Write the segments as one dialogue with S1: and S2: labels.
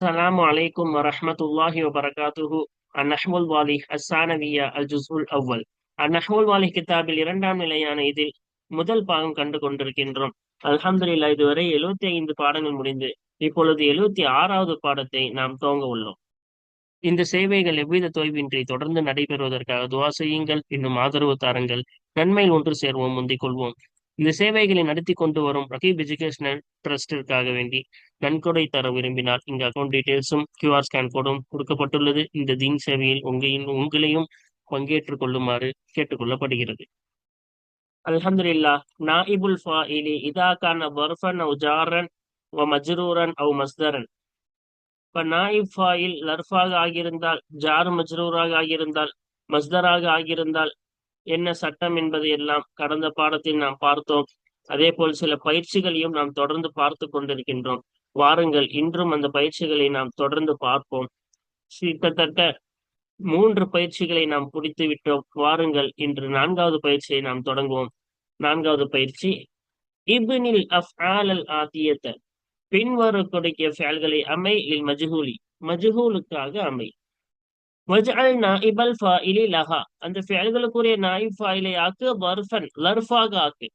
S1: السلام عليكم ورحمة الله وبركاته النحو الواضح الثانوية الجزء الأول النحو الواضح கிதாபில் இரண்டாம் நிலையான இதில் முதல் பாகம் கண்டு கொண்டிருக்கின்றோம். அல்ஹம்துலில்லா இதுவரை எழுபத்தி ஐந்து பாடங்கள் முடிந்து இப்பொழுது எழுபத்தி ஆறாவது பாடத்தை நாம் துவங்க உள்ளோம். இந்த சேவைகள் எவ்வித தொய்வின்றி தொடர்ந்து நடைபெறுவதற்காக துவா செய்யுங்கள். இன்னும் ஆதரவு தாருங்கள். நன்மையில் ஒன்று சேர்வோம் முந்திக் கொள்வோம். இந்த சேவைகளை நடத்தி கொண்டு வரும் ரகீப் எஜுகேஷனல் ட்ரஸ்டிற்காக வேண்டி நன்கொடை தர விரும்பினால் இங்க அக்கௌண்ட் டீடைல்ஸும் கியூஆர் ஸ்கேன் கோடும் கொடுக்கப்பட்டுள்ளது. இந்த தீன் சேவையில் உங்களையும் உங்களையும் பங்கேற்றுக் கொள்ளுமாறு கேட்டுக்கொள்ளப்படுகிறது. அல்ஹம்துல்லா நாயிபுல் ஃபாயிலி இதா கான பர்ஃபன் அவு ஜாரன் வ மஜ்ரூரன் அவு மஸ்தரன். இப்ப நாயிப் ஃபாயில் லர்ஃபாக ஆகியிருந்தால் ஜார் மஜ்ரூராக ஆகியிருந்தால் மஸ்தராக ஆகியிருந்தால் என்ன சட்டம் என்பதை எல்லாம் கடந்த பாடத்தில் நாம் பார்த்தோம். அதே போல் சில பயிற்சிகளையும் நாம் தொடர்ந்து பார்த்து கொண்டிருக்கின்றோம். வாருங்கள் இன்றும் அந்த பயிற்சிகளை நாம் தொடர்ந்து பார்ப்போம். கிட்டத்தட்ட மூன்று பயிற்சிகளை நாம் முடித்து விட்டோம். வாருங்கள் இன்று நான்காவது பயிற்சியை நாம் தொடங்குவோம். நான்காவது பயிற்சி இப்னில் அஃப் ஆலல் ஆத்தியத்தை பின்வரக்கூடிய செயல்களை அமை இல் மஜ்ஹூலி. மஜ்ஹூலுக்காக அமை. வஜ்அல் நாயிபல் ஃபாயிலி லஹா அந்த ஃபேல்களுக்குரிய நாயிப் ஃபாயிலை ஆக்கு வர்ஃபன் லர்ஃபாக ஆக்கு.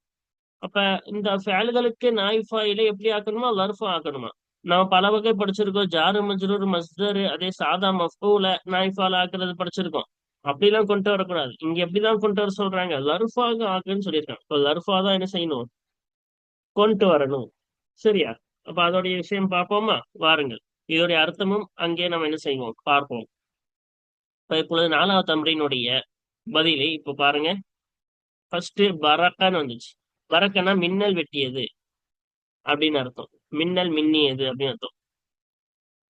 S1: அப்ப இந்த ஃபேல்களுக்கு நாயிப் ஃபாயிலை எப்படி ஆக்கணுமா? லர்ஃபா ஆக்கணுமா? நம்ம பல வகை படிச்சிருக்கோம். ஜாரு மஜ்ரூர் மஸ்தர் அதே சாதா மஃபூல நாய்ஃபால ஆக்குறது படிச்சிருக்கோம். அப்படிலாம் கொண்டு வரக்கூடாது. இங்க எப்படிதான் கொண்டு வர சொல்றாங்க? லர்ஃபாக ஆக்குன்னு சொல்லியிருக்காங்க. இப்போ லர்ஃபா தான் என்ன செய்யணும்? கொண்டு வரணும். சரியா? அப்ப அதோடைய விஷயம் பார்ப்போமா? வாருங்கள். இதோடைய அர்த்தமும் அங்கே நம்ம என்ன செய்வோம்? பார்ப்போம். இப்பொழுது நாலாவது தம்பரினுடைய பதிலை இப்ப பாருங்க. ஃபர்ஸ்ட் பரக்கான்னு வந்துச்சு. பரக்கன்னா மின்னல் வெட்டியது அப்படின்னு அர்த்தம். மின்னல் மின்னியது அப்படின்னு அர்த்தம்.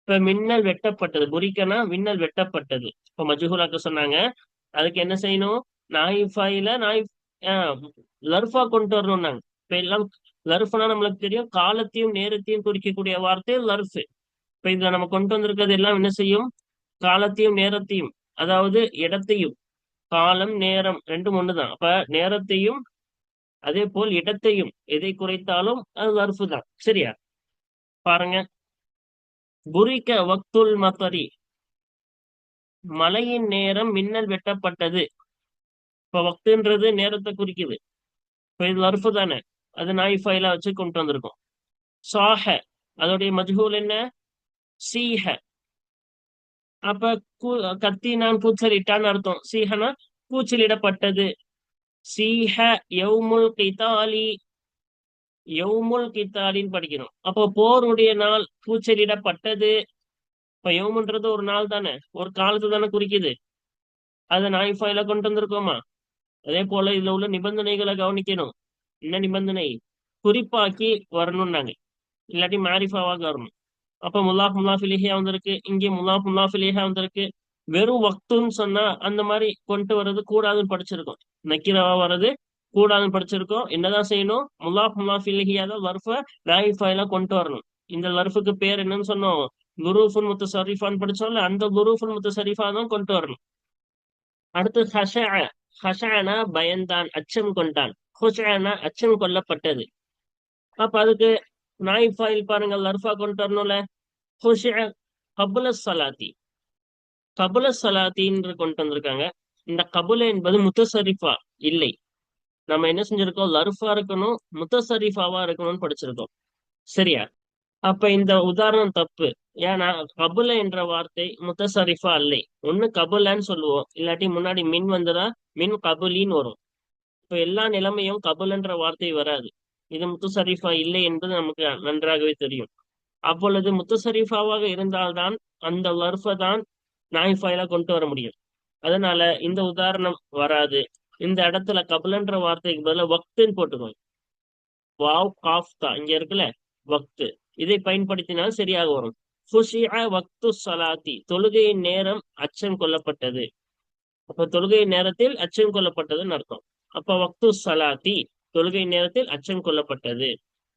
S1: இப்ப மின்னல் வெட்டப்பட்டது புரிக்கனா மின்னல் வெட்டப்பட்டது. இப்ப மஜுகுலாக்க சொன்னாங்க அதுக்கு என்ன செய்யணும்? நாயிஃபாயில நாய் லர்ஃபா கொண்டு வரணும்னாங்க. இப்ப எல்லாம் லர்ஃப்னா நம்மளுக்கு தெரியும். காலத்தையும் நேரத்தையும் குறிக்கக்கூடிய வார்த்தை லர்ஃப். இப்ப இதுல நம்ம கொண்டு வந்திருக்கிறது எல்லாம் என்ன செய்யும்? காலத்தையும் நேரத்தையும். அதாவது இடத்தையும் காலம் நேரம் ரெண்டும் ஒண்ணுதான். அப்ப நேரத்தையும் அதே போல் இடத்தையும் எதை குறைத்தாலும் அது லர்ஃபு தான் சரியா? பாருங்க. புரிக்க வக்துல் மத்தரி. மழையின் நேரம் மின்னல் வெட்டப்பட்டது. இப்ப வக்துன்றது நேரத்தை குறிக்குது. இப்ப இது லர்ஃபு தானே? அது நாய் ஃபைலா வச்சு கொண்டு வந்திருக்கோம். சாஹ அதோடைய மஜ்ஹூல் என்ன? சீஹ. அப்ப கத்தினான் கூச்சலிட்டான்னு அர்த்தம். சீஹனா கூச்சலிடப்பட்டது. சீஹ யவுமுல் கிதாலி. யவுமுல் கித்தாலின்னு படிக்கணும். அப்போ போருடைய நாள் கூச்சலிடப்பட்டது. இப்ப யவுமுன்றது ஒரு நாள் தானே? ஒரு காலத்து தானே குறிக்குது. அதை நாய் ஃபைல கொண்டு வந்திருக்கோமா? அதே போல இதுல உள்ள நிபந்தனைகளை கவனிக்கணும். என்ன நிபந்தனை? குறிப்பாக்கி வரணும்னாங்க. இல்லாட்டி மாரிஃபாவாக வரணும். அப்ப முல்லாஃப் முல்லாஃபிலிஹியா வந்திருக்கு. இங்கே முல்லாஃப் முல்லாஃபிலிஹியா வந்திருக்கு. வெறும் வக்துன்னு சொன்னா அந்த மாதிரி கொண்டு வர்றது கூடாதுன்னு படிச்சிருக்கோம். நக்கீரவா வர்றது கூடாதுன்னு படிச்சிருக்கோம். என்னதான் செய்யணும்? முல்லாஃப் முல்லாஃபிலிஹியா தான் வர்ஃப நாயிஃபா எல்லாம் கொண்டு வரணும். இந்த லர்ஃபுக்கு பேர் என்னன்னு சொன்னோம். குரூஃபுல் முத்து ஷரீஃபான்னு படிச்சோம்ல அந்த குரூஃபுல் முத்து ஷரீஃபா தான் கொண்டு வரணும். அடுத்து ஹஷ ஹஷானா பயந்தான் அச்சம் கொண்டான். ஹுஷானா அச்சம் கொல்லப்பட்டது. அப்ப அதுக்கு நாய் ஃபாயில் பாருங்க லர்ஃபா கொண்டு வரணும்ல. ஹுஷா கபுல சலாத்தி. கபுல சலாத்தின்னு கொண்டு வந்திருக்காங்க. இந்த கபுல என்பது முத்தசரிஃபா இல்லை. நம்ம என்ன செஞ்சிருக்கோம்? லர்ஃபா இருக்கணும் முத்தசரிஃபாவா இருக்கணும்னு படிச்சிருக்கோம். சரியா? அப்ப இந்த உதாரணம் தப்பு. ஏன்னா கபுல என்ற வார்த்தை முத்தசரிஃபா இல்லை. ஒண்ணு கபுலன்னு சொல்லுவோம். இல்லாட்டி முன்னாடி மின் வந்ததா? மின் கபுலின்னு வரும். இப்ப எல்லா நிலைமையும் கபுலன்ற வார்த்தை வராது. இது முத்துசரீஃபா இல்லை என்பது நமக்கு நன்றாகவே தெரியும். அப்பொழுது முத்துசரீஃபாவாக இருந்தால்தான் அந்த வர்ஃபை தான் நாய்ஃபாயில கொண்டு வர முடியும். அதனால இந்த உதாரணம் வராது. இந்த இடத்துல கபலன்ற வார்த்தைக்கு பதிலாக வக்துன்னு போட்டுக்கோங்க. வாவ் காஃப்தா இங்க இருக்குல்ல வக்து. இதை பயன்படுத்தினால் சரியாக வரும். ஃபுஷியா வக்து சலாத்தி தொழுகையின் நேரம் அச்சம் கொல்லப்பட்டது. அப்ப தொழுகையின் நேரத்தில் அச்சம் கொல்லப்பட்டதுன்னு அர்த்தம். அப்ப வக்து சலாத்தி தொழுகை நேரத்தில் அச்சம் கொல்லப்பட்டது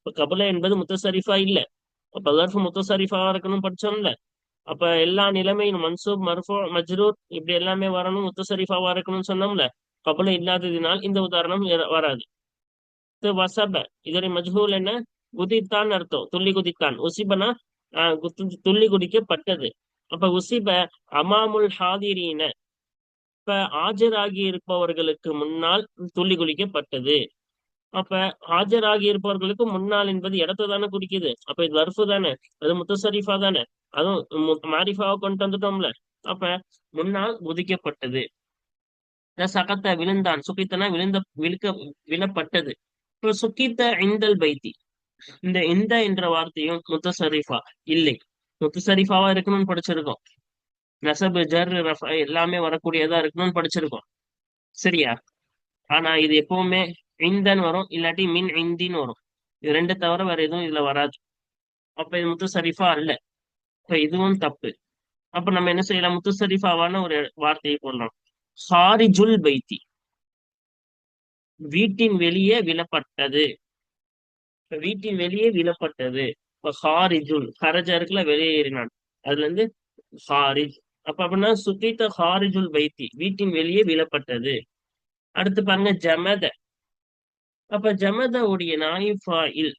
S1: இப்ப கபல என்பது முத்தசரிஃபா இல்ல. அப்ப லர்ஃபு இருக்கணும் படிச்சோம்ல. அப்ப எல்லா நிலைமையும் மன்சூப் மர்ஃபோ மஜ்ரூர் இப்படி எல்லாமே வரணும் முத்தசரிஃபாவா இருக்கணும்னு சொன்னோம்ல. கபல இல்லாததினால் இந்த உதாரணம் வராது. வசப இதோடைய மஜ்ஹூல் என்ன? குதித்தான் அர்த்தம். துள்ளி குதித்தான். உசிபனா ஆஹ் துள்ளி குடிக்கப்பட்டது அப்ப உசிப அமாமுல் ஹாதிரீன. இப்ப ஆஜராகி இருப்பவர்களுக்கு முன்னால் துள்ளி குளிக்கப்பட்டது அப்ப ஆஜராகி இருப்பவர்களுக்கு முன்னால் என்பது இடத்த தானே குறிக்குது. அப்ப இது வர்ஃபு தானே? அது முத்தசரிஃபா தானே? அதுவும் மாரிஃபாவை கொண்டு வந்துட்டோம்ல. அப்ப முன்னால் உதிக்கப்பட்டது. சகத்த விழுந்தான். சுகித்தனா விழுந்த விழுக்க விழப்பட்டது. இப்ப சுகித்த இந்தல் பைத்தி. இந்த இந்த என்ற வார்த்தையும் முத்தசரிஃபா இல்லை. முத்தசரிஃபாவா இருக்கணும்னு படிச்சிருக்கோம். நசபு ஜர் ரஃபா எல்லாமே வரக்கூடியதா இருக்கணும்னு படிச்சிருக்கோம். சரியா? ஆனா இது எப்பவுமே இந்தன் வரும் இல்லாட்டி மின் இந்தின்னு வரும். இது ரெண்டு தவிர வேற எதுவும் இதுல வராது. அப்ப இது முத்தசரிஃபா அல்ல. இப்ப இதுவும் தப்பு. அப்ப நம்ம என்ன செய்யலாம்? முத்தசரிஃபாவான ஒரு வார்த்தையை போடலாம். ஹாரிஜுல் பைத்தி. வீட்டின் வெளியே விழப்பட்டது. வீட்டின் வெளியே விழப்பட்டது. இப்ப ஹாரிஜுல் ஹரஜா இருக்குல்ல வெளியேறினான் அதுல இருந்து ஹாரிஜ். அப்ப அப்படின்னா சுத்தித்த ஹாரிஜுல் பைத்தி வீட்டின் வெளியே விழப்பட்டது. அடுத்து பாருங்க ஜமத. அப்ப ஜமதவுடைய நாயிஃபாயில்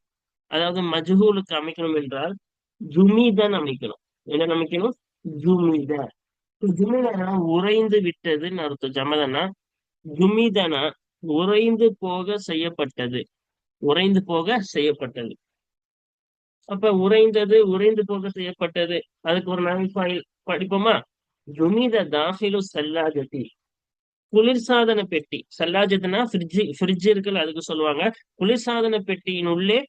S1: அதாவது மஜ்ஹூலுக்கு அமைக்கணும் என்றால் ஜுமிதன் அமைக்கணும். என்ன அமைக்கணும்? ஜுமித. ஜுமிதனா உறைந்து விட்டதுன்னு அர்த்தம். ஜமதனா ஜுமிதனா உறைந்து போக செய்யப்பட்டது. உறைந்து போக செய்யப்பட்டது. அப்ப உறைந்தது உறைந்து போக செய்யப்பட்டது. அதுக்கு ஒரு நாயிஃபாயில் படிப்போமா? ஜுமித தாஹிலு சல்லாஜதி. குளிர்சாதன பெட்டி. சல்லாஜத்துனா ஃப்ரிட்ஜ் ஃப்ரிட்ஜ் இருக்குல்ல அதுக்கு சொல்லுவாங்க. குளிர்சாதன பெட்டியின் உள்ளே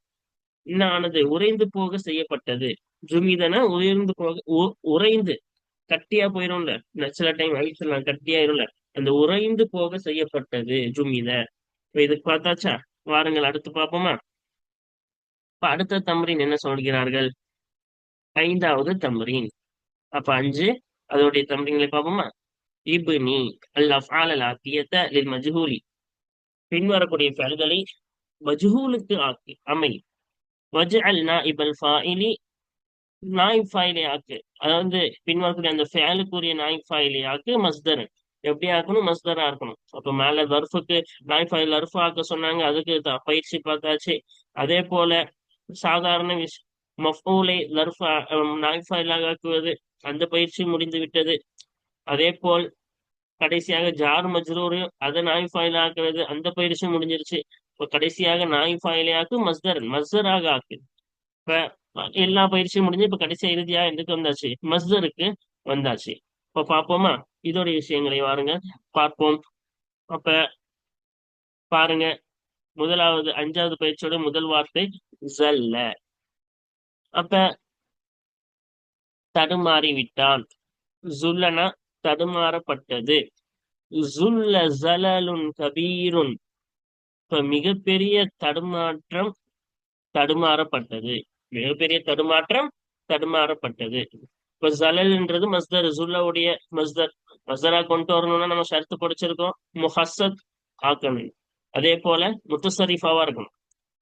S1: என்ன ஆனது? உறைந்து போக செய்யப்பட்டது. ஜுமிதனா உயர்ந்து போக உறைந்து. கட்டியா போயிரும்ல. சில டைம் ஐஸ்லாம் கட்டியாயிரும்ல அந்த உறைந்து போக செய்யப்பட்டது ஜுமித. இதுக்கு பார்த்தாச்சா? வாருங்கள் அடுத்து பார்ப்போமா? இப்ப அடுத்த தம்பரின் என்ன சொல்கிறார்கள்? ஐந்தாவது தம்ரீன். அப்ப அஞ்சு. அதோடைய தம்பரிங்களை பார்ப்போமா? இப்னி அல் அஃபால் அல் ஆக்கியத்த லில் மஜ்ஹூலி. பின்வரக்கூடிய ஃபெல்களை மஜ்ஹூலுக்கு ஆக்கி அமை வஜ் அல் நா இபல் ஃபாயிலி நாய் ஃபாயிலை ஆக்கு. அதாவது பின்வரக்கூடிய அந்த ஃபேலுக்குரிய நாய் ஃபாயிலை ஆக்கு மஸ்தர் எப்படி ஆக்கணும்? மஸ்தரா இருக்கணும். அப்ப மேல தர்ஃபுக்கு நாய் ஃபாயில் அர்ஃபு ஆக்க சொன்னாங்க அதுக்கு பயிற்சி பார்த்தாச்சு. அதே போல சாதாரண விஷ் மஃபூலை லர்ஃபா நாய் ஃபாயிலாக ஆக்குவது அந்த பயிற்சி முடிந்து விட்டது. அதே போல் கடைசியாக ஜார் மஜ்ரூர் அதை நாய் ஃபாயில் ஆக்குறது. அந்த பயிற்சியும் முடிஞ்சிருச்சு. இப்போ கடைசியாக நாய் ஃபாயிலை ஆக்கு மஸ்தர் மஸ்தராக ஆக்கு. இப்ப எல்லா பயிற்சியும் முடிஞ்சு இப்ப கடைசியா இறுதியா எதுக்கு வந்தாச்சு? மஸ்தருக்கு வந்தாச்சு. இப்ப பார்ப்போமா? இதோட விஷயங்களை வாருங்க. பார்ப்போம். அப்ப பாருங்க. முதலாவது அஞ்சாவது பயிற்சியோட முதல் வார்த்தை ஜல்ல. அப்ப தடுமாறி விட்டான் ஜுல்லனா தடுமாறப்பட்டது. ஜுல்ல ஜலலுன் கபீருன். இப்ப மிகப்பெரிய தடுமாற்றம் தடுமாறப்பட்டது. மிகப்பெரிய தடுமாற்றம் தடுமாறப்பட்டது. இப்ப ஜலல்ன்றது மஸ்தர் ஜுல்லாவுடைய மஸ்தர். மஸ்தரா கொண்டு வரணும்னா நம்ம ஷர்த்து படிச்சிருக்கோம். முஹசத் ஆக்கணும். அதே போல முத்தசரிஃபாவா இருக்கணும்.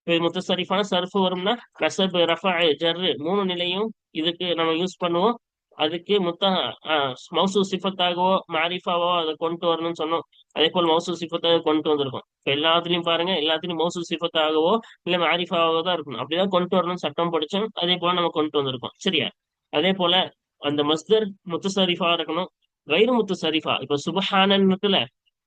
S1: இப்போ முத்தசரிஃபான சர்ஃபு வரும்னா கசப் ரஃபா ஜர்ரு மூணு நிலையும் இதுக்கு நம்ம யூஸ் பண்ணுவோம். அதுக்கு முத்த மௌசு சிஃபத்தாகவோ மாரிஃபாவோ அதை கொண்டு வரணும்னு சொன்னோம். அதே போல் மௌசு சிஃபத்தாக கொண்டு வந்திருக்கோம். இப்போ எல்லாத்துலயும் பாருங்க எல்லாத்துலயும் மௌசு சிஃபத்தாகவோ இல்ல மாரிஃபாவோ தான் இருக்கணும். அப்படிதான் கொண்டு வரணும்னு சட்டம் படிச்சோம் அதே போல நம்ம கொண்டு வந்திருக்கோம். சரியா? அதே போல அந்த மஸ்தர் முத்துசரிஃபா இருக்கணும். வைரு முத்து சரிஃபா இப்போ சுபஹானத்துல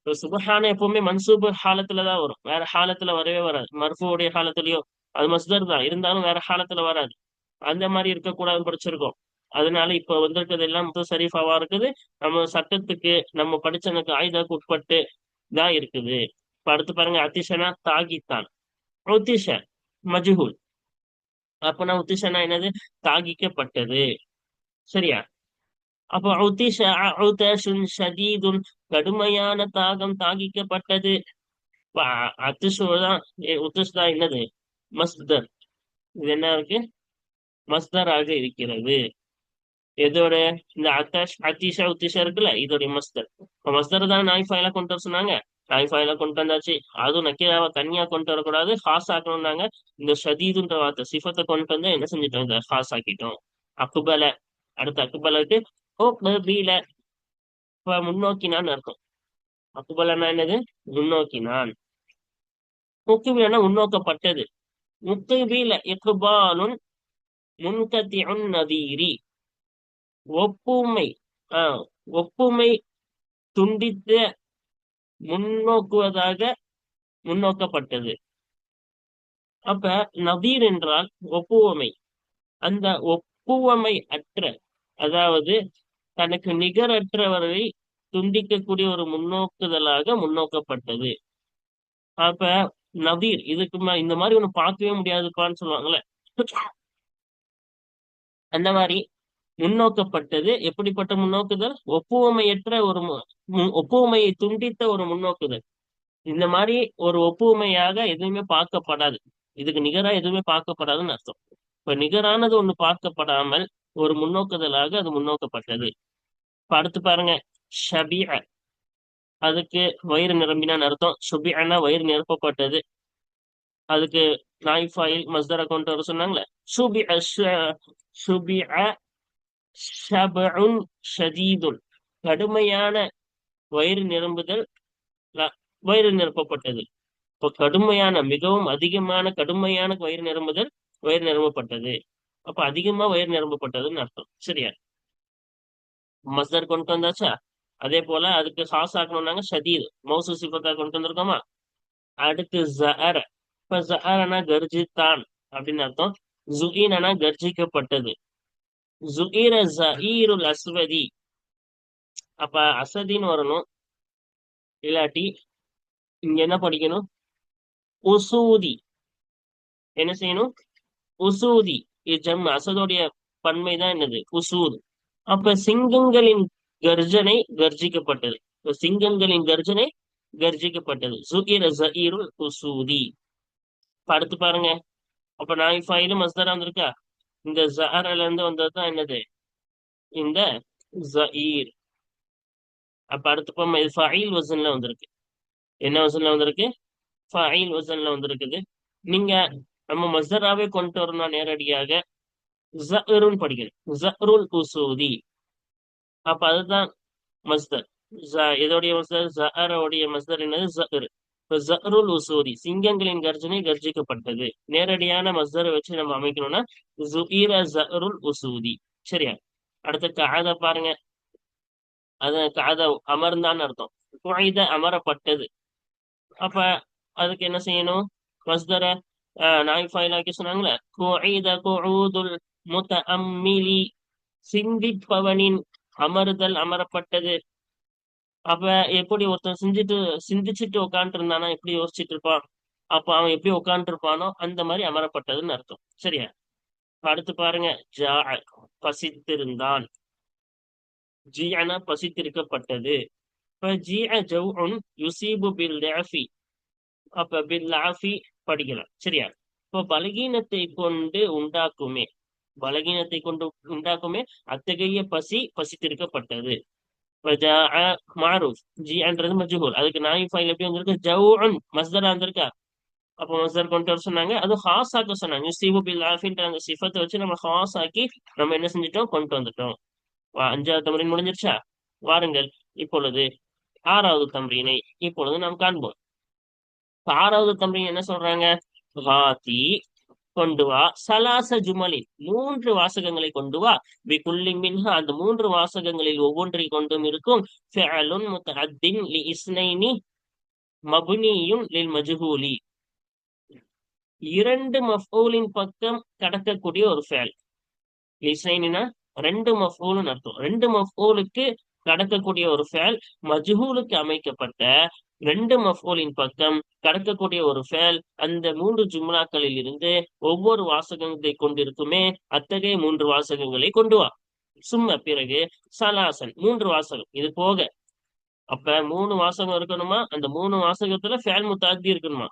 S1: இப்போ சுபஹான எப்பவுமே மன்சூபு ஹாலத்துலதான் வரும். வேற ஹாலத்துல வரவே வராது. மர்ஃபுடைய ஹாலத்துலயோ அது மஸ்தர் தான். இருந்தாலும் வேற ஹாலத்துல வராது. அந்த மாதிரி இருக்கக்கூடாதுன்னு படிச்சிருக்கோம். அதனால இப்ப வந்திருக்கிறது எல்லாம் சரிஃபாவா இருக்குது. நம்ம சட்டத்துக்கு நம்ம படிச்சனுக்கு ஆயுதாக்கு உட்பட்டு தான் இருக்குது. இப்ப அடுத்து பாருங்க அத்திஷனா தாகித்தான். உத்திஷ மஜுகுல் அப்பனா உத்திஷனா என்னது? தாகிக்கப்பட்டது. சரியா? அப்போ உத்திஷ உதஷுன் ஷதீதுன் கடுமையான தாகம் தாகிக்கப்பட்டது. அத்திசுதான் உத்திஷ்தான் என்னது? மஸ்தர். இது என்ன இருக்கு? மஸ்தராக இருக்கிறது. எதோட இந்த அத்தாஷ் அத்தீஷா உத்திஷா இருக்குல்ல இதோடைய மஸ்தர் மஸ்தர் தான் நாய் ஃபைல கொண்டு வர சொன்னாங்க. நாய் ஃபைல கொண்டு வந்தாச்சு. அதுவும் நக்கீராவை தனியா கொண்டு வரக்கூடாது. ஹாஸ் ஆக்கணும்னாங்க. இந்த ஷதீதுன்ற வார்த்தை சிஃபத்தை கொண்டு வந்து என்ன செஞ்சிட்டோம்? இந்த ஹாஸ் ஆக்கிட்டோம். அக்குபல. அடுத்த அக்குபலுக்கு ஓ பீல இப்ப முன்னோக்கினான்னு அர்த்தம். அக்குபலன்னா என்னது? முன்னோக்கினான். முக்குபிலன்னா முன்னோக்கப்பட்டது. முக்குபீல இக்குபாலுன் முன்கத்தியுன் நதீரி. ஒப்புமை. ஆஹ் ஒப்புமை துண்டித்து முன்னோக்குவதாக முன்னோக்கப்பட்டது. அப்ப நதீர் என்றால் ஒப்புவமை. அந்த ஒப்புவமை அற்ற அதாவது தனக்கு நிகரற்றவரை துண்டிக்கக்கூடிய ஒரு முன்னோக்குதலாக முன்னோக்கப்பட்டது. அப்ப நதீர் இதுக்கு இந்த மாதிரி ஒண்ணு பார்க்கவே முடியாதுப்பான்னு சொல்லுவாங்கல்ல. அந்த மாதிரி முன்னோக்கப்பட்டது. எப்படிப்பட்ட முன்னோக்குதல்? ஒப்புவமையற்ற ஒரு ஒப்புவமையை துண்டித்த ஒரு முன்னோக்குதல். இந்த மாதிரி ஒரு ஒப்புவமையாக எதுவுமே பார்க்கப்படாது. இதுக்கு நிகரா எதுவுமே பார்க்கப்படாதுன்னு அர்த்தம். இப்ப நிகரானது ஒண்ணு பார்க்கப்படாமல் ஒரு முன்னோக்குதலாக அது முன்னோக்கப்பட்டது. அடுத்து பாருங்க. ஷபிய அதுக்கு வயிறு நிரம்பினான்னு அர்த்தம். சுபியனா வயிறு நிரப்பப்பட்டது. அதுக்கு நாய்ஃபாயில் மஸ்தரா கொண்டு வர சொன்னாங்களே? சுபி சுபிய ஷபுன் ஷதீதுன் கடுமையான வயிறு நிரம்புதல் வயிறு நிரப்பப்பட்டது. இப்போ கடுமையான மிகவும் அதிகமான கடுமையான வயிறு நிரம்புதல் வயிறு நிரம்பப்பட்டது. அப்ப அதிகமா வயிறு நிரம்பப்பட்டதுன்னு அர்த்தம். சரியா? மஸ்தர் கொண்டு வந்தாச்சா? அதே போல அதுக்கு சாஸ் ஆக்கணும்னாங்க ஷதீர் மௌசு சிபத்தா கொண்டு வந்திருக்கோமா? அடுத்து ஜஹர் இப்ப ஜஹரனா கர்ஜித்தான் அப்படின்னு அர்த்தம். ஜுகீனா கர்ஜிக்கப்பட்டது. ஜுஈர ஜஹீருல் அஸ்வதி அப்ப அசதின்னு வரணும். இல்லாட்டி இங்க என்ன படிக்கணும்? உசூதி என்ன செய்யணும்? உசூதி ஜம் அசதோடைய பன்மை தான் என்னது? உசூது அப்ப சிங்கங்களின் கர்ஜனை கர்ஜிக்கப்பட்டது. சிங்கங்களின் கர்ஜனை கர்ஜிக்கப்பட்டது. சுகிர ஜஹீருல் உசூதி அடுத்து பாருங்க. அப்ப நாய் ஃபைலும் மஸ்தரா வந்திருக்கா? இந்த ஜஹரல இருந்து வந்ததுதான் என்னது? இந்த ஜஈர் அப்ப அடுத்து இது ஃபைல் வசன்ல வந்திருக்கு. என்ன வசன்ல வந்திருக்கு? ஃபைல் வசன்ல வந்திருக்குது. நீங்க நம்ம மஸ்தராவே கொண்டு வரணும் நேரடியாக ஜருல் படிக்கணும். ஜருல் உசூதி. அப்ப அதுதான் மஸ்தர். இதோடைய மஸ்தர்? ஜஹரோடைய மஸ்தர் என்னது? ஜஹர். ஜஹருல் உசூதி சிங்கங்களின் கர்ஜனை கர்ஜிக்கப்பட்டது. நேரடியான மஸ்தரை வச்சு நம்ம அமைக்கணும்னா ஜுஹீர ஜஹருல் உசூதி சரியா? அடுத்த காத பாருங்க. அது காத அமர்ந்தான்னு அர்த்தம். குழைத அமரப்பட்டது. அப்ப அதுக்கு என்ன செய்யணும்? மஸ்தர நாய் ஃபைலாக்கி சொன்னாங்களே குழைத குழூதுல் முத்த அம்மிலி சிந்திப்பவனின் அமர்தல் அமரப்பட்டது. அப்ப எப்படி ஒருத்தன் செஞ்சுட்டு சிந்திச்சுட்டு உட்காந்துட்டு இருந்தானா எப்படி யோசிச்சுட்டு இருப்பான் அப்ப அவன் எப்படி உட்காந்துட்டு இருப்பானோ அந்த மாதிரி அமரப்பட்டதுன்னு அர்த்தம். சரியா? அடுத்து பாருங்க. ஜா பசித்திருந்தான். ஜியன பசித்திருக்கப்பட்டது. இப்ப ஜிய ஜவுன் யுசீபு பில் லாஃபி. அப்ப பில் லாஃபி படிக்கலாம். சரியா? இப்ப பலகீனத்தை கொண்டு உண்டாக்குமே. பலகீனத்தை கொண்டு உண்டாக்குமே அத்தகைய பசி பசித்திருக்கப்பட்டது. மாரூஃப் ஜின்றது மஜ்ஹூல் அதுக்கு நாய் ஃபைல் எப்படி வந்திருக்கு ஜவுன் மஸ்தரா வந்திருக்கா அப்ப மஸ்தர் கொண்டு வர சொன்னாங்க அது ஹாஸ் ஆக்க சொன்னாங்க யுசீபு பில் ஆஃபின்ற அந்த சிஃபத்தை வச்சு நம்ம ஹாஸ் ஆக்கி நம்ம என்ன செஞ்சிட்டோம் கொண்டு வந்துட்டோம் அஞ்சாவது தமரின் முடிஞ்சிருச்சா வாருங்கள் இப்பொழுது ஆறாவது தம்ரீனை இப்பொழுது நாம் காண்போம் ஆறாவது தம்ரீன் என்ன சொல்றாங்க ஹாதி கொண்டு வா. சலாச ஜுமலில் மூன்று வாசகங்களை கொண்டு வா. குள்ளி மின்ஹா அந்த மூன்று வாசகங்களில் ஒவ்வொன்றை கொண்டும் இருக்கும். ஃபஅலுன் முத்தஅத்தின் லி இஸ்னைனி மபுனியும் லில் மஜ்ஹூலி. இரண்டு மஃபூலின் பக்கம் கடக்கக்கூடிய ஒரு ஃபேல் இஸ்னைனா ரெண்டு மஃபூல்னு அர்த்தம். ரெண்டு மஃபூலுக்கு நடக்கக்கூடிய ஒரு ஃபேல் மஜ்ஹூலுக்கு அமைக்கப்பட்ட ரெண்டு மஃபோலின் பக்கம் கடக்கக்கூடிய ஒரு ஃபேல் அந்த மூன்று ஜும்னாக்களில் இருந்து ஒவ்வொரு வாசகங்களை கொண்டிருக்குமே அத்தகைய மூன்று வாசகங்களை கொண்டு வா. சும்ம பிறகு சலாசன் மூன்று வாசகம். இது போக அப்ப மூணு வாசகம் இருக்கணுமா? அந்த மூணு வாசகத்துல ஃபேல் முத்தாத்தி இருக்கணுமா?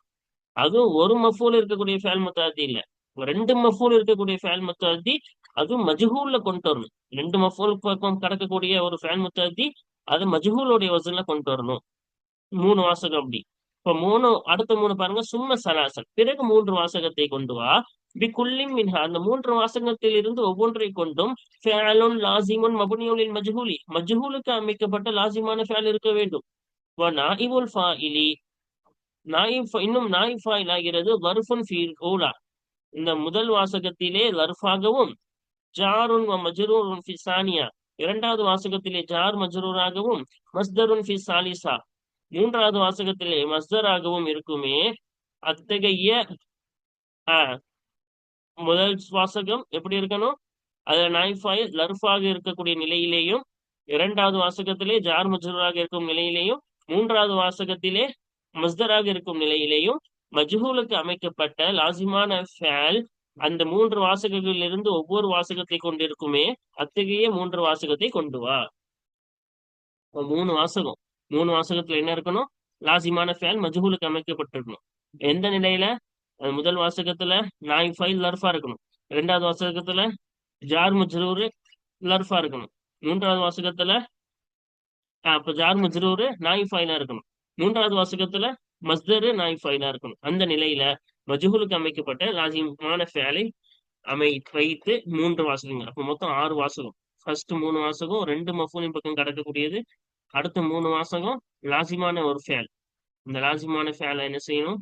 S1: அதுவும் ஒரு மஃபூல் இருக்கக்கூடிய ஃபேல் முத்தாத்தி இல்ல. ரெண்டு மஃபூல் இருக்கக்கூடிய ஃபேல் முத்தாத்தி அதுவும் மஜ்ஹூல்ல கொண்டு வரணும். ரெண்டு மஃபூல் பக்கம் கடக்கக்கூடிய ஒரு ஃபேல் முத்தாத்தி அது மஜ்ஹூலுடைய வசூல்ல கொண்டு வரணும். மூணு வாசகம் அப்படி. இப்ப மூணு அடுத்த மூணு பாருங்க சும்ம சலாசல் பிறகு மூன்று வாசகத்தை கொண்டு வா. பிகுல்லிம் மின்ஹா அந்த மூன்று வாசகத்தில் இருந்து ஒவ்வொன்றை கொண்டும் ஃபேலுன் லாசிமுன் மபுனியோலின் மஜ்ஹூலி. மஜ்ஹூலுக்கு அமைக்கப்பட்ட லாசிமான ஃபேல் இருக்க வேண்டும். நாயிபுல் ஃபாயிலி. நாயிப் இன்னும் நாயிப் ஃபாயில் ஆகிறது வர்ஃபுன் ஃபீல் ஓலா இந்த முதல் வாசகத்திலே லர்ஃபாகவும் ஜாருன் மஜ்ரூருன் ஃபி சானியா. இரண்டாவது வாசகத்திலே ஜார் மஜ்ரூராகவும் மஸ்தருன் ஃபி சாலிசா. மூன்றாவது வாசகத்திலே மஸ்தராகவும் இருக்குமே. அத்தகைய முதல் வாசகம் எப்படி இருக்கணும்? அதுல நாய்ஃபாய் லர்ஃபாக இருக்கக்கூடிய நிலையிலேயும் இரண்டாவது வாசகத்திலே ஜார் மஜ்ரூராக இருக்கும் நிலையிலேயும் மூன்றாவது வாசகத்திலே மஸ்தராக இருக்கும் நிலையிலேயும் மஜ்ஹூலுக்கு அமைக்கப்பட்ட லாசிமான ஃபேல் அந்த மூன்று வாசகங்களிலிருந்து ஒவ்வொரு வாசகத்தை கொண்டிருக்குமே அத்தகைய மூன்று வாசகத்தை கொண்டு வா. மூணு வாசகம். மூணு வாசகத்துல என்ன இருக்கணும்? லாசிமான ஃபேல் மஜ்ஹூலுக்கு அமைக்கப்பட்டிருக்கணும். எந்த நிலையில? முதல் வாசகத்துல நாய் ஃபைல் லர்ஃபா இருக்கணும். ரெண்டாவது வாசகத்துல ஜார் மஜ்ரூரு லர்ஃபா இருக்கணும். மூன்றாவது வாசகத்துல அப்ப ஜார் மஜ்ரூரு நாய் ஃபைலா இருக்கணும். மூன்றாவது வாசகத்துல மஸ்தரு நாய் ஃபைலா இருக்கணும். அந்த நிலையில மஜ்ஹூலுக்கு அமைக்கப்பட்ட லாசிமான ஃபேலை அமை வைத்து மூன்று வாசகங்கள். அப்ப மொத்தம் ஆறு வாசகம். ஃபர்ஸ்ட் மூணு வாசகம் ரெண்டு மஃபூலின் பக்கம் கிடக்கக்கூடியது அடுத்த மூணு மாசமும் லாசிமான ஒரு ஃபேல். இந்த லாசிமான ஃபேலை என்ன செய்யணும்?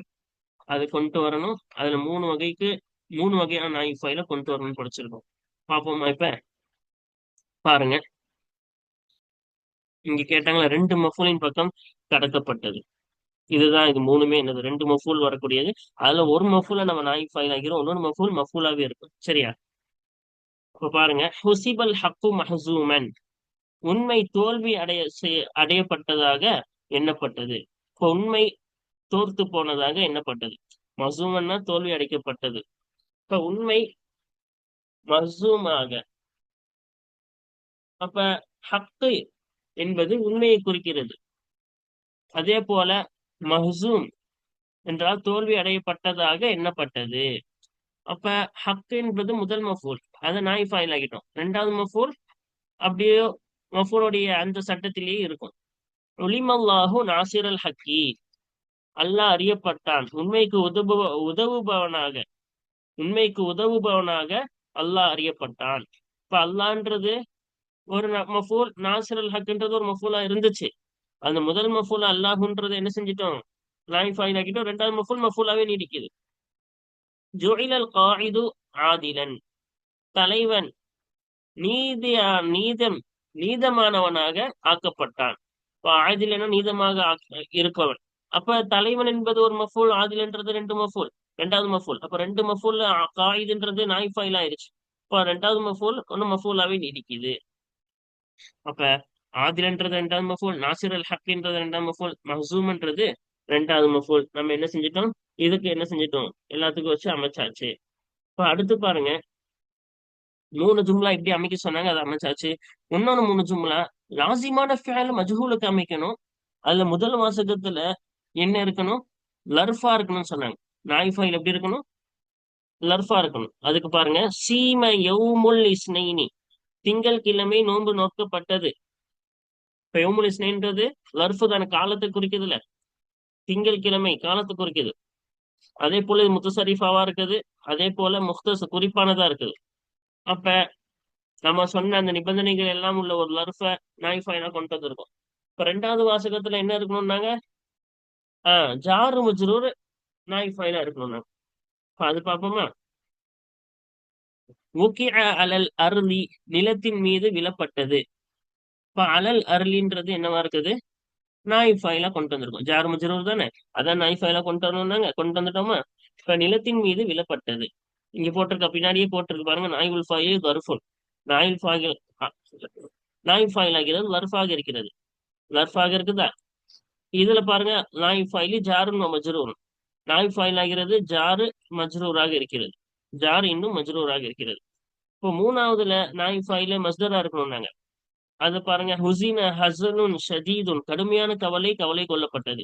S1: அதை கொண்டு வரணும். அதுல மூணு வகைக்கு மூணு வகையான நாய் ஃபைல கொண்டு வரணும்னு படிச்சிருக்கோம். பாப்போமா இப்ப? பாருங்க. இங்க கேட்டாங்களா ரெண்டு மஃபூலின் பக்கம் கடக்கப்பட்டது. இதுதான் இது மூணுமே என்னது? ரெண்டு மஃபூல் வரக்கூடியது. அதுல ஒரு மஃபூல நம்ம நாய் ஃபைல் ஆகிறோம். இன்னொரு மஃபூல் மஃபூலாவே இருக்கும். சரியா? இப்ப பாருங்க. ஹுசிபல் ஹக்கு மஹசூமன். உண்மை தோல்வி அடைய அடையப்பட்டதாக எண்ணப்பட்டது. உண்மை தோர்த்து போனதாக எண்ணப்பட்டது. மசூமன்னா தோல்வி அடைக்கப்பட்டது. இப்ப உண்மை மசூமாக. அப்ப ஹக்கு என்பது உண்மையை குறிக்கிறது. அதே போல மஹூம் என்றால் தோல்வி அடையப்பட்டதாக எண்ணப்பட்டது. அப்ப ஹக் என்பது முதல் மஃபூல். அதை நாய் ஃபைல் ஆகிட்டோம் ரெண்டாவது மஃபூல் அப்படியே மஃபூருடைய அந்த சட்டத்திலேயே இருக்கும். ஒலிமல்லாஹு நாசிர் அல் ஹக்கி. அல்லாஹ் அறியப்பட்டான். உண்மைக்கு உதவு உதவுபவனாக உண்மைக்கு உதவுபவனாக அல்லாஹ் அறியப்பட்டான். இப்ப அல்லான்றது ஒரு மஃபூல் நாசிர் அல் ஹக்ன்றது ஒரு மஃபூலா இருந்துச்சு. அந்த முதல் மஃபூல் அல்லாஹுன்றதை என்ன செஞ்சிட்டோம்? கிளாரிஃபைன் ஆக்கிட்டோம். ரெண்டாவது மஃபூல் மஃபூலாவே நீடிக்குது. ஜுஇலல் காயிது ஆதிலன். தலைவன். நீதியா நீதம். நீதமானவனாக ஆக்கப்பட்டான். இப்போ ஆதிலன நீதமாக இருப்பவன். அப்ப தலைவன் என்பது ஒரு மஃபூல் ஆதிலன்றது ரெண்டு மஃபூல் ரெண்டாவது மஃபூல். அப்ப ரெண்டு மஃபூல் காயிதுன்றது நாய்ஃபாயில் ஃபைல் ஆயிருச்சு. இப்போ ரெண்டாவது மஃபூல் ஒன்னு மஃபூலாவே நீடிக்குது. அப்ப ஆதிலன்றது ரெண்டாவது மஃபூல் நாசிர் அல் ஹக்கின்றது ரெண்டாவது மஃபூல் மஹசூம்ன்றது ரெண்டாவது மஃபூல். நம்ம என்ன செஞ்சிட்டோம்? இதுக்கு என்ன செஞ்சிட்டோம்? எல்லாத்துக்கும் வச்சு அமைச்சாச்சு. இப்ப அடுத்து பாருங்க. மூணு ஜும்லா எப்படி அமைக்க சொன்னாங்க அதை அமைச்சாச்சு. இன்னொன்னு மூணு ஜும்லா லாசிமான ஃபேல் மஜ்ஹூலுக்கு அமைக்கணும். அதுல முதல் வாசகத்துல என்ன இருக்கணும்? லர்ஃபா இருக்கணும்னு சொன்னாங்க. நாய் ஃபைல் எப்படி இருக்கணும்? லர்ஃபா இருக்கணும். அதுக்கு பாருங்க சீம யவுமுல் இஸ்னைனி. திங்கள் கிழமை நோன்பு நோக்கப்பட்டது. இப்ப யோமுல் இஸ்னைன்றது லர்ஃபு தான காலத்தை குறிக்குதுல திங்கள் கிழமை காலத்தை குறிக்குது. அதே போல இது முத்தசரிஃபாவா இருக்குது. அதே போல முக்தஸ் குறிப்பானதா இருக்குது. அப்ப நம்ம சொன்ன அந்த நிபந்தனைகள் எல்லாம் உள்ள ஒரு லர்ஃப நாய்ஃபைனா கொண்டு வந்திருக்கோம்? இப்ப ரெண்டாவது வாசகத்துல என்ன இருக்கணும்னாங்க? ஆஹ் ஜாரு மஜ்ரூர் நாய் ஃபைனா இருக்கணும் அது பார்ப்போமா? அலல் அருளி நிலத்தின் மீது விழப்பட்டது. இப்ப அலல் அருளின்றது என்னவா இருக்குது? நாய் ஃபைலா கொண்டு வந்திருக்கோம். ஜார் மஜரூர் தானே? அதான் நாய் ஃபைலா கொண்டு வரணும்னாங்க. கொண்டு வந்துட்டோமா? இப்ப நிலத்தின் மீது விழப்பட்டது. இங்க போட்டிருக்க பின்னாடியே போட்டிருக்கு பாருங்க நாய் உல் ஃபாயில் கருஃபுல் நாய் ஃபாயில் நாய் ஃபாயில் ஆகிறது வர்ஃபாக இருக்கிறது. வர்ஃபாக இருக்குதா? இதுல பாருங்க நாய் ஃபைலி ஜாருன்னு மஜ்ரூர். நாய் ஃபாயில் ஆகிறது ஜாரு மஜ்ரூராக இருக்கிறது. ஜார் இன்னும் மஜ்ரூராக இருக்கிறது. இப்போ மூணாவதுல நாய் ஃபைல மஸ்தரா இருக்கணும்னாங்க அது பாருங்க ஹுசின ஹசனுன் ஷதீதுன். கடுமையான கவலை கவலை கொல்லப்பட்டது.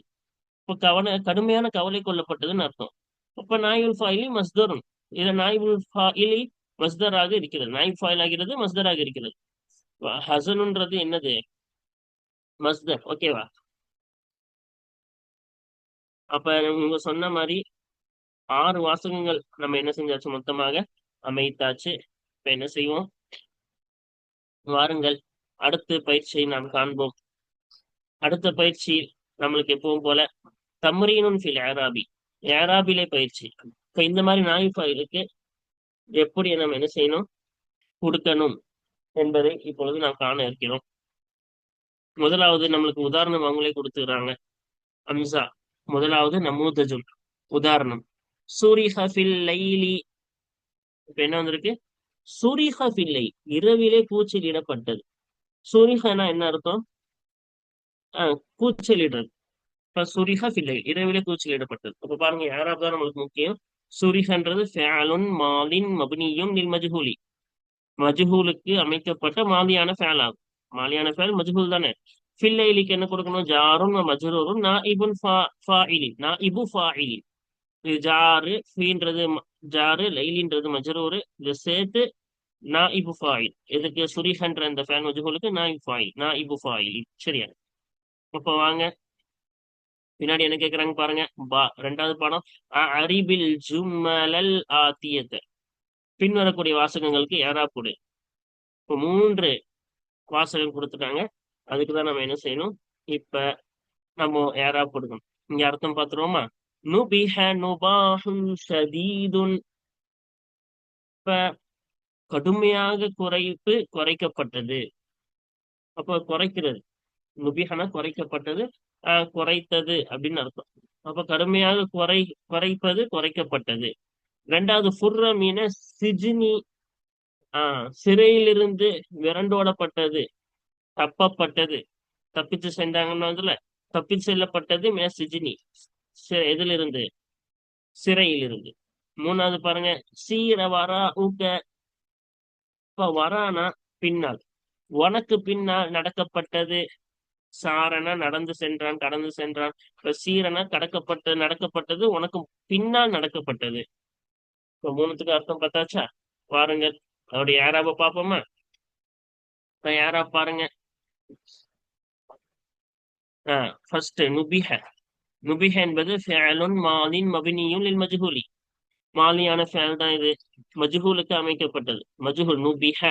S1: இப்போ கவன கடுமையான கவலை கொல்லப்பட்டதுன்னு அர்த்தம். இப்ப நாயுல் ஃபாயிலி மஸ்தரும் இது நாய்புல் ஃபாயிலி மஸ்தராக இருக்கிறது. நாய் ஃபாயில் ஆகிறது மஸ்தராக இருக்கிறது. ஹசனுன்றது என்னது? மஸ்தர். ஓகேவா அப்ப உங்க சொன்ன மாதிரி ஆறு வாசகங்கள் நம்ம என்ன செஞ்சாச்சு? மொத்தமாக அமைத்தாச்சு. இப்ப என்ன செய்வோம்? வாருங்கள். அடுத்த பயிற்சியை நாம் காண்போம். அடுத்த பயிற்சி நம்மளுக்கு எப்பவும் போல தம்ரீனும் ஃபில் ஏராபி ஏராபிலே பயிற்சி. இப்ப இந்த மாதிரி நாய் எப்படி நம்ம என்ன செய்யணும்? கொடுக்கணும் என்பதை இப்பொழுது நாம் காண இருக்கிறோம். முதலாவது நம்மளுக்கு உதாரணம் அவங்களே கொடுத்துக்கிறாங்க. அம்சா முதலாவது நமூதஜுல் உதாரணம். சூரிஹ லைலி. இப்ப என்ன வந்திருக்கு? சூரிஹ இரவிலே கூச்சலிடப்பட்டது. சூரிஹனா என்ன அர்த்தம்? ஆஹ் கூச்சலிடுறது. இப்ப சுரிஹா ஃபில்லை இரவிலே கூச்சலிடப்பட்டது. அப்ப பாருங்க யாராவது தான் நம்மளுக்கு முக்கியம்? சுரிஹன்றது ஃபேலுன் மாலின் மபுனியும் நில் மஜ்ஹூலி. மஜ்ஹூலுக்கு அமைக்கப்பட்ட மாலியான ஃபேல் ஆகும். மாலியான ஃபேல் மஜ்ஹூல் தானே? ஃபில்லைலிக்கு என்ன கொடுக்கணும்? ஜாரும் மஜ்ரூரும் நா ஃபாஇலி ஃபா ஃபாஇலி இது ஜாரு ஃபீன்றது ஜாரு லைலின்றது மஜ்ரூரு. இது சேர்த்து நாஇபு ஃபாயில். இதுக்கு சுரிஹன்ற அந்த ஃபேன் மஜ்ஹூலுக்கு நாஇபு ஃபாயில். நாஇபு ஃபாயில். சரியா? இப்போ வாங்க. பின்னாடி என்ன கேக்குறாங்க பாருங்க. பா ரெண்டாவது பாடம் அரிபில் ஜும்மலல் ஆத்தியத்தை. பின்வரக்கூடிய வாசகங்களுக்கு ஏறா கொடு இப்போ மூன்று வாசகம் கொடுத்துட்டாங்க. அதுக்கு தான் நம்ம என்ன செய்யணும்? இப்ப நம்ம ஏறா கொடுக்கணும் இங்க அர்த்தம் பார்த்துருவோமா நுபிஹ நுபாஹும் சதீதுன் இப்ப கடுமையாக குறைப்பு குறைக்கப்பட்டது. அப்ப குறைக்கிறது. நுபிஹனா குறைக்கப்பட்டது. குறைத்தது அப்படின்னு அர்த்தம். அப்ப கடுமையாக குறை குறைப்பது குறைக்கப்பட்டது. ரெண்டாவது ஃபுர்ர மீன சிஜினி ஆஹ் சிறையிலிருந்து விரண்டோடப்பட்டது தப்பப்பட்டது. தப்பிச்சு சென்றாங்கன்னு வந்துல தப்பிச்சு செல்லப்பட்டது மே சிஜினி எதுல இருந்து சிறையிலிருந்து. மூணாவது பாருங்க சீர வரா ஊக்க இப்ப வரானா பின்னால். உனக்கு பின்னால் நடக்கப்பட்டது சாரனா நடந்து சென்றான் கடந்து சென்றான். இப்ப சீரனா கடக்கப்பட்ட நடக்கப்பட்டது உனக்கு பின்னால் நடக்கப்பட்டது. இப்ப மூணுத்துக்கு அர்த்தம் பார்த்தாச்சா? பாருங்க. அவருடைய யாராவ பாப்போமா யாரா பாருங்க. ஆஹ் ஃபர்ஸ்ட் நுபிஹ. நுபிஹ என்பது ஃபேலுன் மாலின் மபினியும் லில் மஜ்ஹூலி. மாலியான ஃபேல் தான் இது. மஜ்ஹூலுக்கு அமைக்கப்பட்டது. மஜ்ஹூல் நுபிஹ.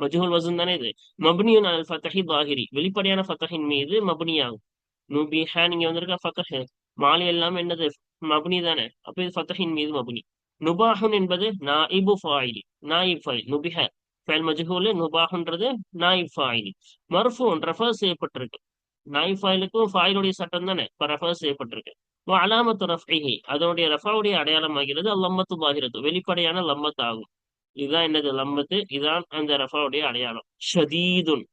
S1: மஜ்ஹூல் வசன் தானே இது? மப்னியுன் அல் ஃபத்தஹி பாஹிரி வெளிப்படையான ஃபத்தஹின் மீது மப்னியாகும். நுபிஹ நீங்க வந்திருக்க ஃபத்தஹ் மாலி எல்லாம் என்னது? மப்னி தானே. அப்ப இது ஃபத்தஹின் மீது மப்னி. நுபாஹுன் என்பது நாயிபு ஃபாயிலி. நாயிப் ஃபாயில். நுபிஹ. ஃபேல் மஜ்ஹூல் நுபாஹுன்றது நாயிப் ஃபாயிலி. மர்ஃபூன் ரெஃபர் செய்யப்பட்டிருக்கு. நாயிப் ஃபாயிலுக்கும் ஃபாயிலுடைய சட்டம் தானே. இப்ப ரெஃபர் செய்யப்பட்டிருக்கு. அலாமத்து ரஃபிஹி அதனுடைய ரஃபாவுடைய அடையாளம் ஆகிறது லம்மத்து பாகிரத்து வெளிப்படையான லம்மத் ஆகும் இதுதான் என்னது? லம்பத்து. இதுதான் அந்த ரஃபாவுடைய அடையாளம். ஷதீதுன்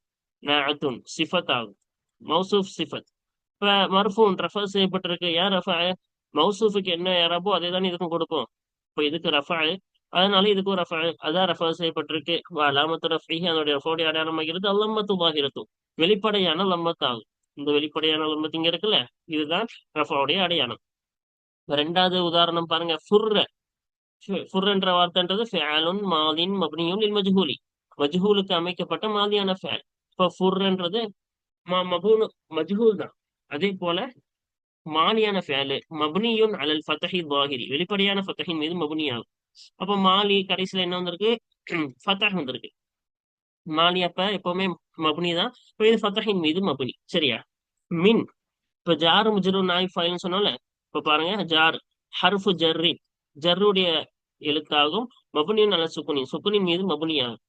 S1: நாத்துன் சிஃபத் ஆகும் மௌசூப் சிஃபத். இப்ப மர்ஃபூன் ரஃபா செய்யப்பட்டிருக்கு. ஏன் ரஃபா? மௌசூஃபுக்கு என்ன யாராபோ அதே தான் இதுக்கும் கொடுப்போம் இப்போ இதுக்கு ரஃபா. அதனால இதுக்கும் ரஃபா. அதான் ரெஃபர் செய்யப்பட்டிருக்கு. அலாமத்து ரஃபி அதனுடைய ரஃபாவுடைய அடையாளம் ஆகிறது அல்லம்மத்து பாகிரத்து வெளிப்படையான லம்மத் ஆகும் இந்த வெளிப்படையான லம்மத் இங்க இருக்குல்ல? இதுதான் ரஃபாவுடைய அடையாளம். ரெண்டாவது உதாரணம் பாருங்க. ஃபுர்ர. ஃபுர் என்ற வார்த்தைன்றது ஃபேலுன் மாலின் மப்னியும் இல் மஜ்ஹூலி. மஜ்ஹூலுக்கு அமைக்கப்பட்ட மாதியான ஃபேல் இப்போ ஃபுர்ன்றது மபூனு மஜ்ஹூல் தான். அதே போல மாலியான ஃபேலு மபுனியும் அலல் ஃபத்தஹி பாகிரி வெளிப்படையான ஃபத்தஹின் மீது மபுனி ஆகும். மாலி கடைசியில என்ன வந்திருக்கு? ஃபத்தஹ் வந்திருக்கு. மாலி அப்ப எப்பவுமே மபுனி தான். இப்போ இது ஃபத்தஹின் மீது மபுனி. சரியா? மின். இப்ப ஜார் முஜரு நாய் ஃபைல்னு சொன்னோம்ல? இப்ப பாருங்க ஜார். ஹர்ஃபு ஜர்ரின் ஜர்ருடைய எழுத்தாகும். மபுனியும் நல்ல சுக்குனி சுக்குனின் மீது மபுனியாகும்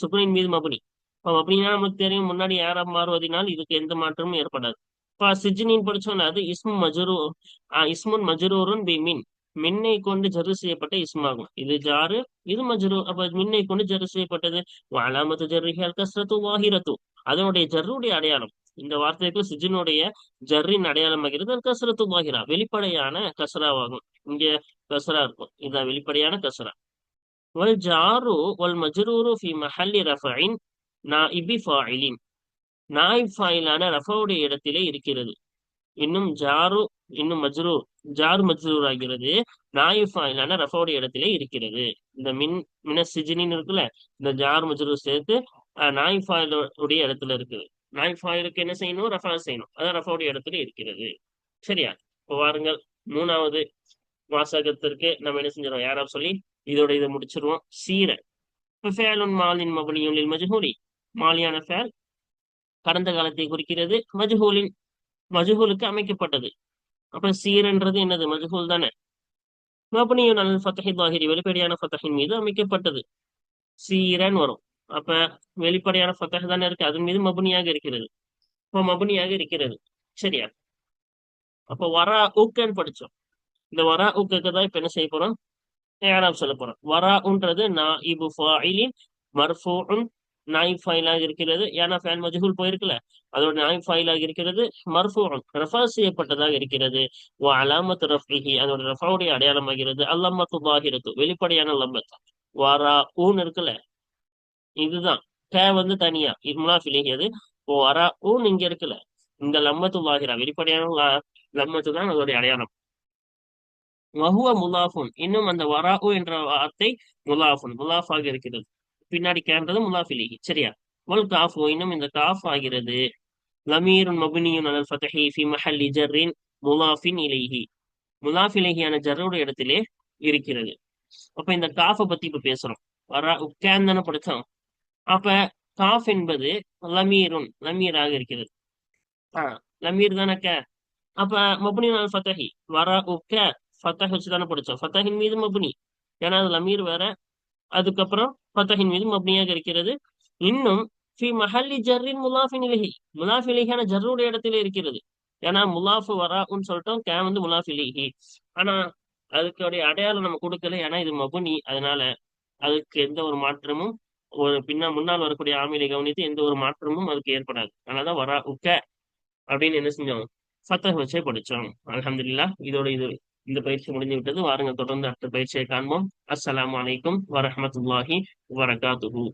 S1: சுக்குனின் மீது மபுனி. இப்போ மபுனினா நமக்கு தெரியும் முன்னாடி யாரா மாறுவதனால் இதுக்கு எந்த மாற்றமும் ஏற்படாது. இப்போ சிஜினின் படிச்சோம்ல அது இஸ்மு மஜரூ இஸ்முன் மஜரூருன் பி மின். மின்னை கொண்டு ஜரு செய்யப்பட்ட இஸ்மாகும். இது ஜாரு இது மஜரு. அப்ப மின்னை கொண்டு ஜரு செய்யப்பட்டது அலாமத்து ஜர்ரிஹல் கஸ்ரத்து வாஹிரத்து. அதனுடைய ஜர்ருடைய அடையாளம். இந்த வார்த்தைக்கு சிஜினுடைய ஜர்ரின் அடையாளம் ஆகிறது கசரத்து வாகிரா வெளிப்படையான கசராவாகும் இங்க கசரா இருக்கும். இதுதான் வெளிப்படையான கசரா. வல் ஜாரு வல் மஜ்ரூரு ஃபி மஹல்லி ரஃபைன் நாஇபி ஃபாயிலின். நாயிப் ஃபாயிலான ரஃபாவுடைய இடத்திலே இருக்கிறது. இன்னும் ஜாரு இன்னும் மஜ்ரூர் ஜார் மஜ்ரூர் ஆகிறது. நாயிப் ஃபாயிலான ரஃபாவுடைய இடத்திலே இருக்கிறது. இந்த மின் மின சிஜினின்னு இருக்குல்ல இந்த ஜார் மஜ்ரூர் சேர்த்து நாயிப் ஃபாயிலுடைய இடத்துல இருக்குது. நாயிப் ஃபாயிலுக்கு என்ன செய்யணும்? ரஃபா செய்யணும். அதான் ரஃபாவுடைய இடத்துல இருக்கிறது. சரியா? இப்போ வாருங்கள். மூணாவது வாசகத்திற்கு நம்ம என்ன செஞ்சிடும் யாரா சொல்லி இதோட இதை முடிச்சிருவோம். சீர. ஃபேலுன் மாலின் மபனியுலில் மஜ்ஹூலி. மாலியான ஃபேல் கடந்த காலத்தை குறிக்கிறது. மஜ்ஹூலின் மஜ்ஹூலுக்கு அமைக்கப்பட்டது. அப்ப சீரன்றது என்னது? மஜ்ஹூல் தானே. மபனியும் அல் ஃபத்தஹி தாஹிரி வெளிப்படையான ஃபத்தஹின் மீது அமைக்கப்பட்டது. சீரன் வரும். அப்ப வெளிப்படையான ஃபத்தஹ் தானே இருக்கு. அதன் மீது மபுனியாக இருக்கிறது. இப்போ மபுனியாக இருக்கிறது. சரியா? அப்போ வரா ஊக்கன்னு படிச்சோம். இந்த வரா ஊக்கு தான் இப்ப என்ன செய்ய போறோம்? ஏராம் சொல்ல போறோம். வரா உன்றது நான் இபு ஃபாயிலின் மர்ஃபூன் நாய் ஃபைலாக இருக்கிறது. ஏன்னா ஃபேன் மஜ்ஹூல் போயிருக்குல்ல அதோட நாய் ஃபைலாக இருக்கிறது மர்ஃபூன் ரஃபா செய்யப்பட்டதாக இருக்கிறது. ஓ அலாமத் ரஃபிஹி அதோட ரஃபாவுடைய அடையாளமாகிறது அல்லம்மத்து பாகிரத்து வெளிப்படையான லம்பத் வரா ஊன் இருக்குல்ல இதுதான். கே வந்து தனியா இது முனாஃபிலேஹி அது ஓ வரா ஊன் இங்க இருக்குல்ல இந்த லம்மத்து பாகிரா வெளிப்படையான லம்மத்து தான் அதோடைய அடையாளம். மஹுவ முலாஃபுன். இன்னும் அந்த வராஹு என்ற வார்த்தை முலாஃபுன். முலாஃபாக இருக்கிறது. பின்னாடி கேன்றது முலாஃபிலி. சரியா? வல் காஃபு இன்னும் இந்த காஃப் ஆகிறது. லமீருன் மபுனியுன் அலல் ஃபதஹி ஃபி மஹல்லி ஜர்ரின் முலாஃபின் இலைஹி. முலாஃபிலேஹியான ஜர்ரோட இடத்திலே இருக்கிறது. அப்ப இந்த காஃபை பத்தி இப்ப பேசுறோம். வரா உக்கேன் தானே படிச்சோம் அப்ப காஃப் என்பது லமீருன் லமீராக இருக்கிறது. ஆஹ் லமீர் தானக்க அப்ப மபுனியுன் அல் ஃபதஹி வரா உக்க ஃபத்தஹ் வச்சு தானே படிச்சோம் ஃபத்தஹின் மீது மப்னி. ஏன்னா அது லமீர் வேற. அதுக்கப்புறம் ஃபத்தஹின் மீது மப்னியாக இருக்கிறது. இன்னும் ஃபி மஹல்லி ஜர்ரின் முலாஃபின் இலஹி. ஜர்ருடைய இடத்துல இருக்கிறது. ஏன்னா முலாஃபு வரான்னு சொல்லிட்டோம். கே வந்து முலாஃபிலிஹி ஆனா அதுக்குடைய அடையாளம் நம்ம கொடுக்கல. ஏன்னா இது மபுனி. அதனால அதுக்கு எந்த ஒரு மாற்றமும் ஒரு பின்னா முன்னால் வரக்கூடிய ஆமிலை கவனித்து எந்த ஒரு மாற்றமும் அதுக்கு ஏற்படாது. அதனாலதான் வரா உக்க அப்படின்னு என்ன செஞ்சோம்? ஃபத்தஹ் வச்சே படிச்சோம் அலமதுல்லா இதோட இது இந்த பயிற்சி முடிந்து விட்டது வாருங்கள் தொடர்ந்து அடுத்த பயிற்சியை காண்போம். அஸ்லாம் அலைக்கும் வரமத்துல்லாஹி வரகாத்துஹு